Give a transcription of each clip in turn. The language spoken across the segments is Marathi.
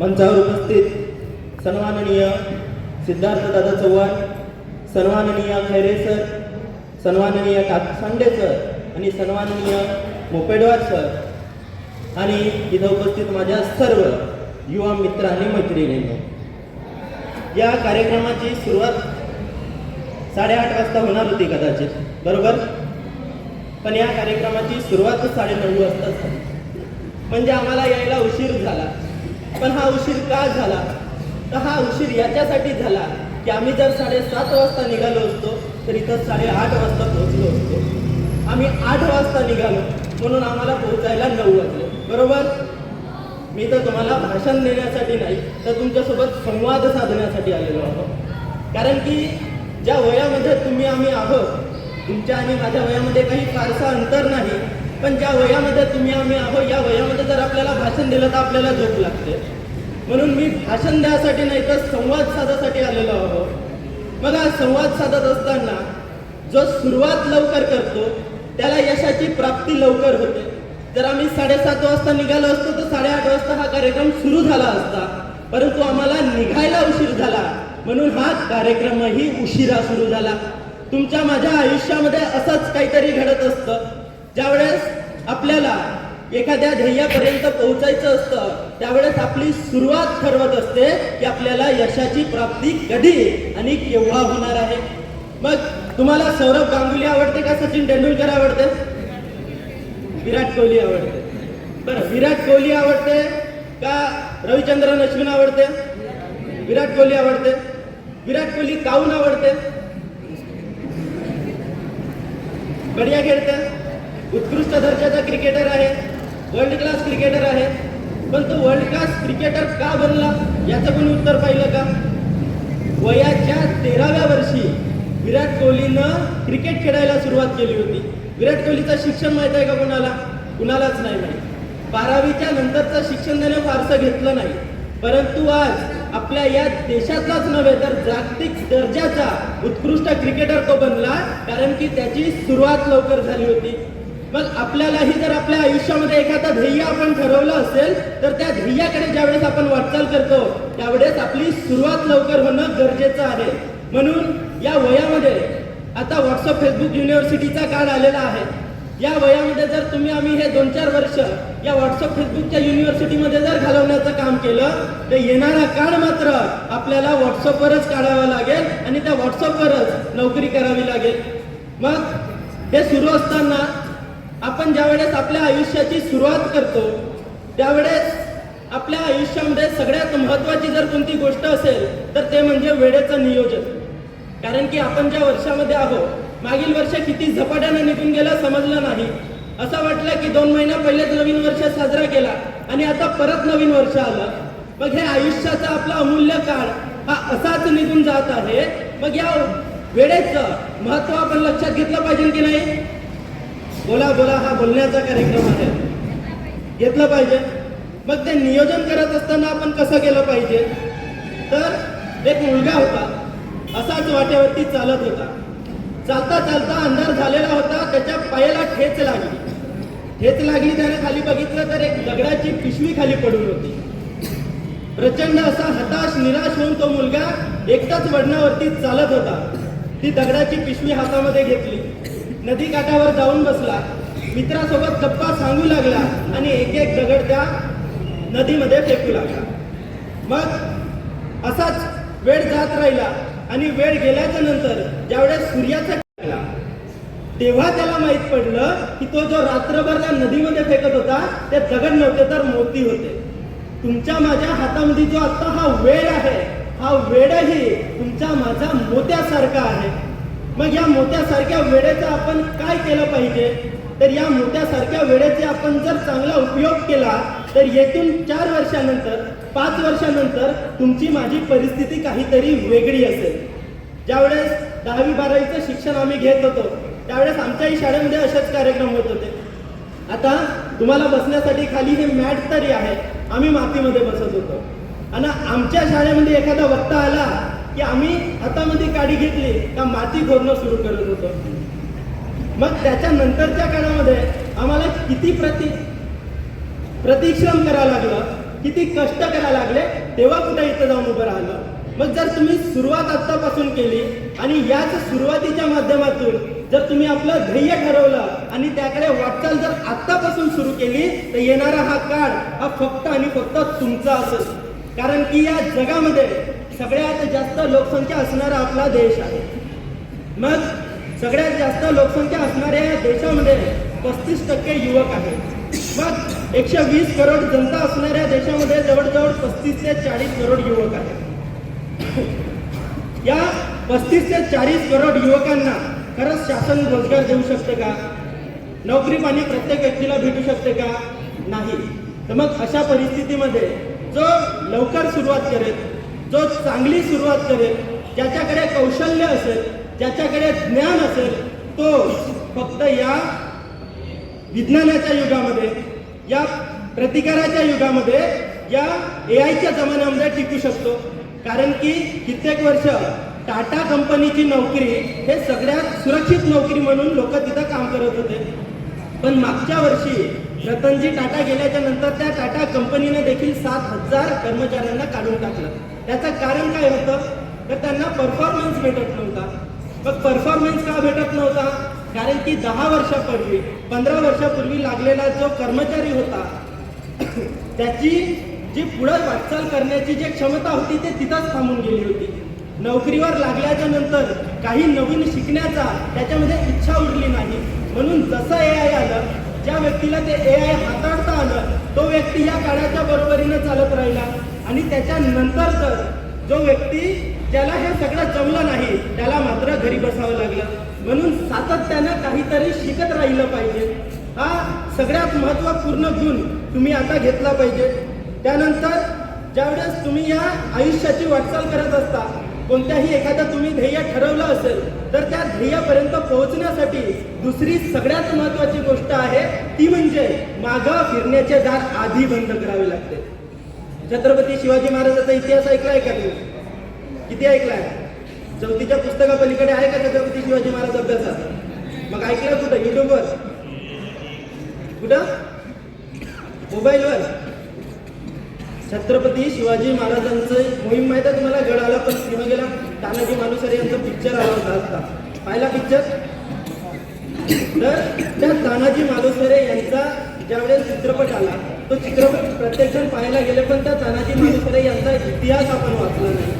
मंचावर उपस्थित सन्माननीय सिद्धार्थदादा चव्हाण सन्माननीय खैरे सर सन्माननीय काकसांडे सर आणि सन्माननीय मोपेडवार सर. आणि इथं उपस्थित माझ्या सर्व युवा मित्र आणि मैत्रिणींनो. या कार्यक्रमाची सुरुवात साडेआठ वाजता होणार होती कदाचित. बरोबर? पण या कार्यक्रमाची सुरुवात साडेनऊ वाजता झाली. म्हणजे आम्हाला यायला उशीर झाला. पण हा उशीर का झाला? तर हा उशीर याच्यासाठी झाला की आम्ही जर साडेसात वाजता निघालो असतो तर इथं साडेआठ वाजता पोहोचलो असतो. आम्ही आठ वाजता निघालो म्हणून आम्हाला पोहोचायला नऊ वाजले. बरोबर? मी तर तुम्हाला भाषण देण्यासाठी नाही तर तुमच्यासोबत संवाद साधण्यासाठी आलेलो आहोत. कारण की ज्या वयामध्ये तुम्ही आम्ही आहोत तुमच्या आणि माझ्या वयामध्ये काही फारसा अंतर नाही. पण ज्या वयामध्ये तुम्ही आम्ही आहो या वयामध्ये जर आपल्याला भाषण दिलं तर आपल्याला झोप लागते. म्हणून मी भाषण द्यासाठी नाही तर संवाद साधासाठी आलेलो आहो मग हा संवाद साधत असताना जो सुरुवात लवकर करतो त्याला यशाची प्राप्ती लवकर होते. जर आम्ही साडेसात वाजता निघालो असतो तर साडेआठ वाजता हा कार्यक्रम सुरू झाला असता. परंतु आम्हाला निघायला उशीर झाला. म्हणून हा कार्यक्रमही उशिरा सुरू झाला. तुमच्या माझ्या आयुष्यामध्ये असंच काहीतरी घडत असतं. ज्यावेळेस आपल्याला एखाद्या ध्येयापर्यंत पोहोचायचं असतं त्यावेळेस आपली सुरुवात ठरवत असते की आपल्याला यशाची प्राप्ती कधी आणि केव्हा होणार आहे. मग तुम्हाला सौरभ गांगुली आवडते का? सचिन तेंडुलकर आवडते? विराट कोहली आवडते. बरं विराट कोहली आवडते का रविचंद्रन अश्विन आवडते? विराट कोहली आवडते. विराट कोहली काहून आवडते? बढिया खेळते. उत्कृष्ट दर्जाचा क्रिकेटर आहे. वर्ल्ड क्लास क्रिकेटर आहे. पण तो वर्ल्ड क्लास क्रिकेटर का बनला? याचं पण उत्तर पाहिलं का? वयाच्या तेराव्या वर्षी विराट कोहलीनं क्रिकेट खेळायला सुरुवात केली होती. विराट कोहलीचं शिक्षण माहीत आहे का कोणाला? कुणालाच नाही माहीत. बारावीच्या नंतरचं शिक्षण त्याने फारसं घेतलं नाही. परंतु आज आपल्या या देशातलाच नव्हे तर जागतिक दर्जाचा उत्कृष्ट क्रिकेटर तो बनला कारण की त्याची सुरुवात लवकर झाली होती. मग आपल्यालाही जर आपल्या आयुष्यामध्ये एखादं ध्येय आपण ठरवलं असेल तर त्या ध्येयाकडे ज्यावेळेस आपण वाटचाल करतो त्यावेळेस आपली सुरुवात लवकर होणं गरजेचं आहे. म्हणून या वयामध्ये आता व्हॉट्सअप फेसबुक युनिव्हर्सिटीचा काळ आलेला आहे. या वयामध्ये जर तुम्ही आम्ही हे दोन चार वर्ष या व्हॉट्सअप फेसबुकच्या युनिव्हर्सिटीमध्ये जर घालवण्याचं काम केलं तर येणारा काळ मात्र आपल्याला व्हॉट्सअपवरच काढावा लागेल आणि त्या व्हॉट्सअपवरच नोकरी करावी लागेल. मग हे सुरू असताना आपण ज्यावेळेस आपल्या आयुष्याची सुरुवात करतो त्यावेळेस आपल्या आयुष्यामध्ये सगळ्यात महत्त्वाची जर कोणती गोष्ट असेल तर ते म्हणजे वेळेचं नियोजन. कारण की आपण ज्या वर्षामध्ये आहोत मागील वर्ष किती झपाट्यानं निघून गेलं समजलं नाही. असं वाटलं की दोन महिना पहिलेच नवीन वर्ष साजरा केला आणि आता परत नवीन वर्ष आलं. मग हे आयुष्याचा आपला अमूल्य काळ हा असाच निघून जात आहे. मग या वेळेचं महत्त्व आपण लक्षात घेतलं पाहिजे की नाही? बोला बोला हा बोलण्याचा कार्यक्रम आहे. घेतलं पाहिजे. मग ते नियोजन करत असताना आपण कसं केलं पाहिजे? तर एक मुलगा होता. असाच वाट्यावरती चालत होता. चालता चालता अंधार झालेला होता. त्याच्या पायाला ठेच लागली. ठेच लागली त्याने खाली बघितलं तर एक दगडाची पिशवी खाली पडून होती. प्रचंड असा हताश निराश होऊन तो मुलगा एकटाच वडणावरती चालत होता. ती दगडाची पिशवी हातामध्ये घेतली. नदी काठावर जाऊन बसला. मित्रासोबत गप्पा सांगू लागला आणि एक एक दगड त्या नदीमध्ये फेकू लागला. मग असाच वेळ जात राहिला आणि वेळ गेल्याच्यानंतर ज्यावेळेस सूर्याचा लागला तेव्हा त्याला माहीत पडलं की तो जो रात्रभर त्या नदीमध्ये फेकत होता ते दगड नव्हते तर मोती होते. तुमच्या माझ्या हातामध्ये जो आता हा वेळ आहे हा वेळही तुमच्या माझा मोत्यासारखा आहे. मग या मोत्यासारख्या वेळेचा आपण काय केलं पाहिजे? तर या मोत्यासारख्या वेळेचे आपण जर चांगला उपयोग केला तर येथून चार वर्षानंतर पाच वर्षानंतर तुमची माझी परिस्थिती काहीतरी वेगळी असेल. ज्यावेळेस दहावी बारावीचं शिक्षण आम्ही घेत होतो त्यावेळेस आमच्याही शाळेमध्ये असेच कार्यक्रम होत होते. आता तुम्हाला बसण्यासाठी खाली हे मॅट तरी आहे आम्ही मातीमध्ये बसत होतो. आणि आमच्या शाळेमध्ये एखादा वक्ता आला की आम्ही हातामध्ये काडी घेतली का माती खोदणं सुरू करत होतो. मग त्याच्या नंतरच्या काळामध्ये आम्हाला किती प्रति प्रतिश्रम करावं लागलं किती कष्ट करायला लागले तेव्हा कुठे इथं जाऊन उभं राहिलं. मग जर तुम्ही सुरुवात आत्तापासून केली आणि याच सुरुवातीच्या माध्यमातून जर तुम्ही आपलं ध्येय ठरवलं आणि त्याकडे वाटचाल जर आत्तापासून सुरू केली तर येणारा हा काळ हा फक्त आणि फक्त तुमचा असेल. कारण की या जगामध्ये सगळ्यात जास्त लोकसंख्या असणारा आपला देश आहे. मग सगळ्यात जास्त लोकसंख्या असणाऱ्या देशामध्ये पस्तीस टक्के युवक आहेत. मग एकशे वीस करोड जनता असणाऱ्या देशामध्ये जवळजवळ पस्तीस ते चाळीस करोड युवक आहेत. या पस्तीस ते चाळीस करोड युवकांना खरंच शासन रोजगार देऊ शकते का? नोकरी पाणी प्रत्येक व्यक्तीला भेटू शकते का? नाही. तर मग अशा परिस्थितीमध्ये जो लवकर सुरुवात करेल जो चांगली सुरुवात करेल ज्याच्याकडे कौशल्य असेल ज्याच्याकडे ज्ञान असेल तो फक्त या विज्ञानाच्या युगामध्ये या प्रतिकाराच्या युगामध्ये या ए आयच्या जमान्यामध्ये टिकू शकतो. कारण की कित्येक वर्ष टाटा कंपनीची नोकरी हे सगळ्यात सुरक्षित नोकरी म्हणून लोक तिथं काम करत होते. पण मागच्या वर्षी रतनजी टाटा गेल्याच्यानंतर त्या टाटा कंपनीने देखील सात हजार कर्मचाऱ्यांना काढून टाकलं. त्याचं कारण काय होतं? तर त्यांना परफॉर्मन्स भेटत नव्हता. मग परफॉर्मन्स का भेटत नव्हता? कारण की दहा वर्षापूर्वी पंधरा वर्षापूर्वी लागलेला जो कर्मचारी होता त्याची जी पुढे वाटचाल करण्याची जी क्षमता होती ते तिथंच थांबून गेली होती. नोकरीवर लागल्याच्या नंतर काही नवीन शिकण्याचा त्याच्यामध्ये इच्छा उरली नाही. म्हणून जसं ए आय आलं ज्या व्यक्तीला ते ए आय हाताळता आलं तो व्यक्ती या काळाच्या बरोबरीनं चालत राहिला. आणि त्याच्यानंतर तर जो व्यक्ती ज्याला हे सगळं जमलं नाही त्याला मात्र घरी बसावं लागलं. म्हणून सातत्यानं काहीतरी शिकत राहिलं पाहिजे. हा सगळ्यात महत्त्वपूर्ण गुण तुम्ही आता घेतला पाहिजे. त्यानंतर ज्यावेळेस तुम्ही या आयुष्याची वाटचाल करत असता कोणत्याही एखादं तुम्ही ध्येय ठरवलं असेल तर त्या ध्येयापर्यंत पोहोचण्यासाठी दुसरी सगळ्यात महत्त्वाची गोष्ट आहे ती म्हणजे मागं फिरण्याचे दार आधी बंद करावे लागते. छत्रपती शिवाजी महाराजांचा इतिहास ऐकलाय का तुम्ही? किती ऐकलाय? चौथीच्या पुस्तकापलीकडे आहे का छत्रपती शिवाजी महाराज अभ्यासात? मग ऐकलं कुठं? युट्यूबवर कुठं? मोबाईलवर छत्रपती शिवाजी महाराजांचं मोहीम माहिती आहे तुम्हाला? गड आला पण सिनेमा गेला तानाजी मालुसरे यांचा पिक्चर आला होता आता पाहिला पिक्चर तर त्या तानाजी मालुसरे यांचा ज्यावेळेस चित्रपट आला प्रत्यक्षात पाहायला गेले पण त्या तानाजी मालुसरे यांचा इतिहास आपण वाचला नाही.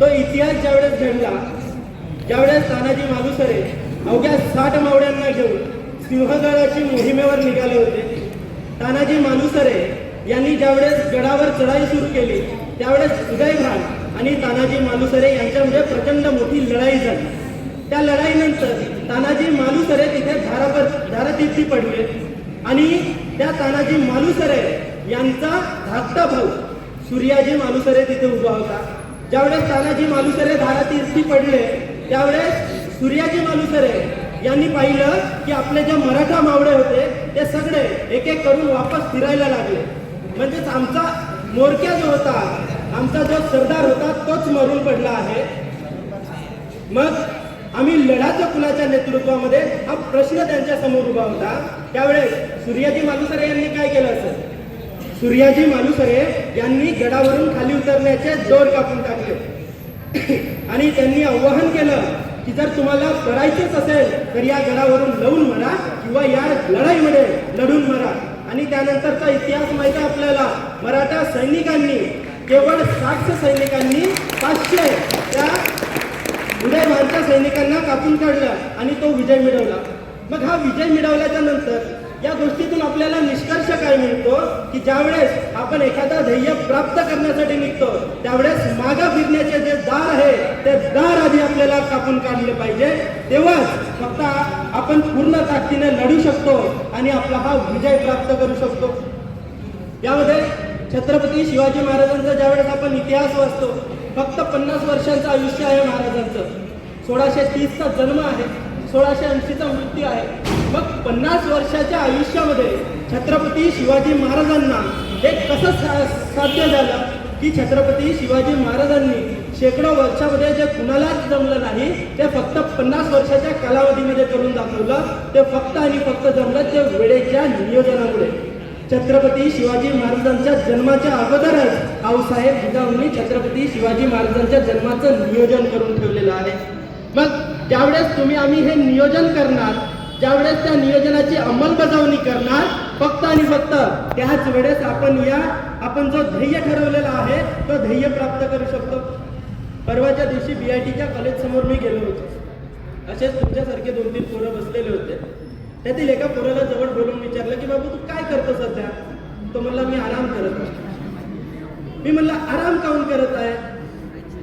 तो इतिहास ज्यावेळेस घडला ज्यावेळेस तानाजी मालुसरे अवघ्या साठ मावड्यांना घेऊन सिंहगडाची मोहिमेवर निघाले होते तानाजी मालुसरे यांनी ज्यावेळेस गडावर चढाई सुरू केली त्यावेळेस उदयभान आणि तानाजी मालुसरे यांच्यामध्ये प्रचंड मोठी लढाई झाली. त्या लढाईनंतर तानाजी मालुसरे तिथे धारापर धारातीर्थी पडले आणि त्या तानाजी मालुसरे यांचा धाकटा भाऊ सूर्याजी मालुसरे तिथे उभा होता. ज्यावेळेस तानाजी मालुसरे धारातीर्थी पडले त्यावेळेस सूर्याजी मालुसरे यांनी पाहिलं की आपले जे मराठा मावळे होते ते सगळे एक एक करून वापस फिरायला लागले. म्हणजेच आमचा मोरक्या जो होता आमचा जो सरदार होता तोच मरून पडला आहे. मग आम्ही लढाच्या कुलाच्या नेतृत्वामध्ये हा प्रश्न त्यांच्यासमोर उभा होता. त्यावेळेस सूर्याजी मालुसरे यांनी काय केलं असेल? सूर्याजी मालुसरे यांनी गडावरून खाली उतरण्याचे जोर कापून टाकले. आणि त्यांनी आव्हान केलं की जर तुम्हाला करायचंच असेल तर या गडावरून लढून मरा किंवा या लढाईमध्ये लढून मरा. आणि त्यानंतरचा इतिहास माहिती आपल्याला. मराठा सैनिकांनी केवळ साक्ष सैनिकांनी पाचशे त्या उदयभानच्या सैनिकांना कापून काढलं आणि तो विजय मिळवला. मग हा विजय मिळवल्याच्या नंतर या गोष्टीतून आपल्याला निष्कर्ष काय मिळतो? की ज्यावेळेस आपण एखादा ध्येय प्राप्त करण्यासाठी निघतो त्यावेळेस मागं फिरण्याचे जे दार आहे ते दार आधी आपल्याला कापून काढले पाहिजे. तेव्हाच फक्त आपण पूर्ण ताकदीने लढू शकतो आणि आपला हा विजय प्राप्त करू शकतो. यामध्ये छत्रपती शिवाजी महाराजांचा ज्यावेळेस आपण इतिहास वाचतो फक्त पन्नास वर्षांचं आयुष्य आहे महाराजांचं. सोळाशे तीसचा जन्म आहे. सोळाशे ऐंशीचा मृत्यू आहे. मग पन्नास वर्षाच्या आयुष्यामध्ये छत्रपती शिवाजी महाराजांना हे कसं सा साध्य झालं? की छत्रपती शिवाजी महाराजांनी शेकडो वर्षामध्ये जे कुणालाच जमलं नाही ते फक्त पन्नास वर्षाच्या कालावधीमध्ये करून दाखवलं. ते फक्त आणि फक्त जमलं ते वेळेच्या नियोजनामुळे. छत्रपती शिवाजी महाराजांच्या जन्माच्या अगोदरच आऊसाहेब जिजाऊंनी छत्रपती शिवाजी महाराजांच्या जन्माचं नियोजन करून ठेवलेलं आहे. मग त्यावेळेस तुम्ही आम्ही हे नियोजन करणार ज्यावेळेस त्या नियोजनाची अंमलबजावणी करणार फक्त आणि फक्त त्याच वेळेस आपण या आपण जो ध्येय ठरवलेला आहे तो ध्येय प्राप्त करू शकतो. परवाच्या दिवशी बी आय टीच्या कॉलेज समोर मी गेलो होतो. असेच तुमच्यासारखे दोन तीन पोरं बसलेले होते. त्यातील एका पोराला जवळ बोलून विचारलं की बाबू तू काय करतो सध्या? तो म्हणला मी आराम करत आहे. मी म्हणलं आराम काऊन करत आहे?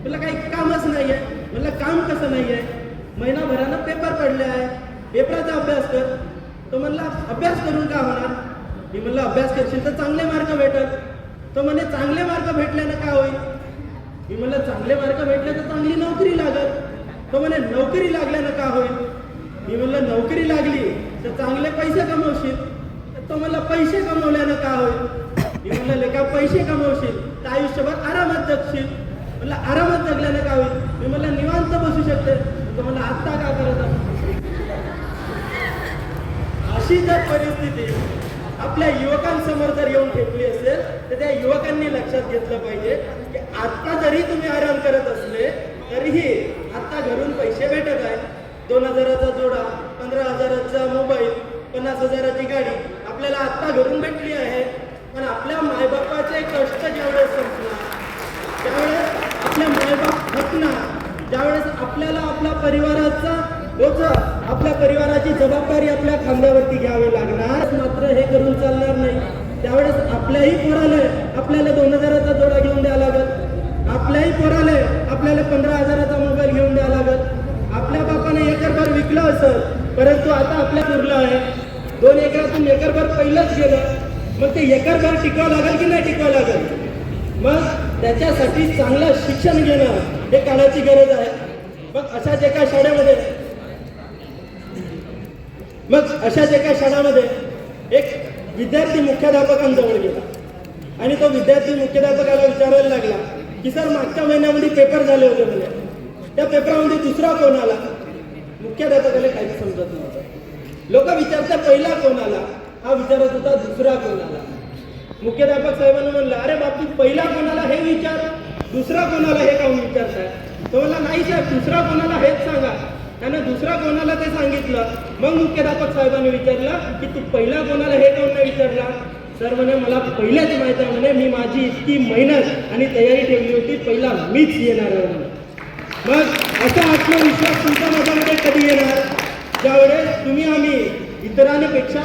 म्हणलं काही कामच नाही आहे म्हणलं काम कसं नाही आहे महिनाभरानं पेपर पडले आहे पेपराचा अभ्यास कर. तो म्हणला अभ्यास करून का होणार? मी म्हणलं अभ्यास करशील तर चांगले मार्क भेटत तो म्हणे चांगले मार्क भेटल्यानं का होईल? मी म्हणलं चांगले मार्क भेटले तर चांगली नोकरी लागत तो म्हणे नोकरी लागल्यानं का होईल? मी म्हणलं नोकरी लागली तर चांगले पैसे कमवशील. तर तो म्हणला पैसे कमवल्यानं का होईल? मी म्हणलं लेखा पैसे कमवशील तर आयुष्यभर आरामात जगशील. म्हणलं आरामात जगल्यानं का होईल? मी म्हणलं निवांत बसू शकते. तो आत्ता का करत अशी जर परिस्थिती आपल्या युवकांसमोर जर येऊन ठेपली असेल तर त्या युवकांनी लक्षात घेतलं पाहिजे की आता जरी तुम्ही आराम करत असले तरीही आत्ता घरून पैसे भेटत आहेत. दोन हजाराचा जोडा पंधरा हजाराचा मोबाईल पन्नास हजाराची गाडी आपल्याला आत्ता घरून भेटली आहे. पण आपल्या मायबापाचे कष्ट ज्यावेळेस संपणार त्यावेळेस आपल्या मायबाप थकणार. त्यावेळेस आपल्याला आपल्या परिवाराचा बोझ आपल्या परिवाराची जबाबदारी आपल्या खांद्यावरती घ्यावी लागणार मात्र हे करून चालणार नाही. त्यावेळेस आपल्याही पोराला आपल्याला दोन हजाराचा जोडा घेऊन द्यावा लागत आपल्याही पोराला आपल्याला पंधरा हजाराचा मोबाईल घेऊन द्यावा लागत आपल्या बापाने एकरभर विकलं असत परंतु आता आपल्या उरलं आहे. दोन एकरातून एकरभर पहिलंच गेलं. मग ते एकरभर टिकावं लागेल की नाही टिकावं लागेल? मग त्याच्यासाठी चांगलं शिक्षण घेणं हे काळाची गरज आहे. मग अशाच एका शाळेमध्ये मग अशाच एका शाळामध्ये एक विद्यार्थी मुख्याध्यापकांजवळ गेला. आणि तो विद्यार्थी मुख्याध्यापकाला विचारायला लागला की सर मागच्या महिन्यामध्ये पेपर झाले होते म्हणे. त्या पेपरामध्ये दुसरा कोण आला? मुख्याध्यापकाला काहीच समजत नव्हतं. लोक विचारतात पहिला कोण आला? हा विचारत होता दुसरा कोण आला? मुख्याध्यापक साहेबांना म्हणलं अरे बापू पहिला कोणाला हे विचार. दुसरा कोणाला हे काऊन विचारताय? तो म्हणला नाही साहेब दुसरा कोणाला हेच सांगा. त्यानं दुसरा कोणाला ते सांगितलं. मग मुख्याध्यापक साहेबांनी विचारलं की तू पहिला कोणाला हे काऊन नाही विचारला सर म्हणे मला पहिलेच माहिती आहे म्हणे मी माझी इतकी मेहनत आणि तयारी ठेवली होती पहिला मीच येणार आहे म्हणे. मग असा आत्मविश्वास तुमच्या मनामध्ये कधी येणार? ज्यावेळेस तुम्ही आम्ही इतरांपेक्षा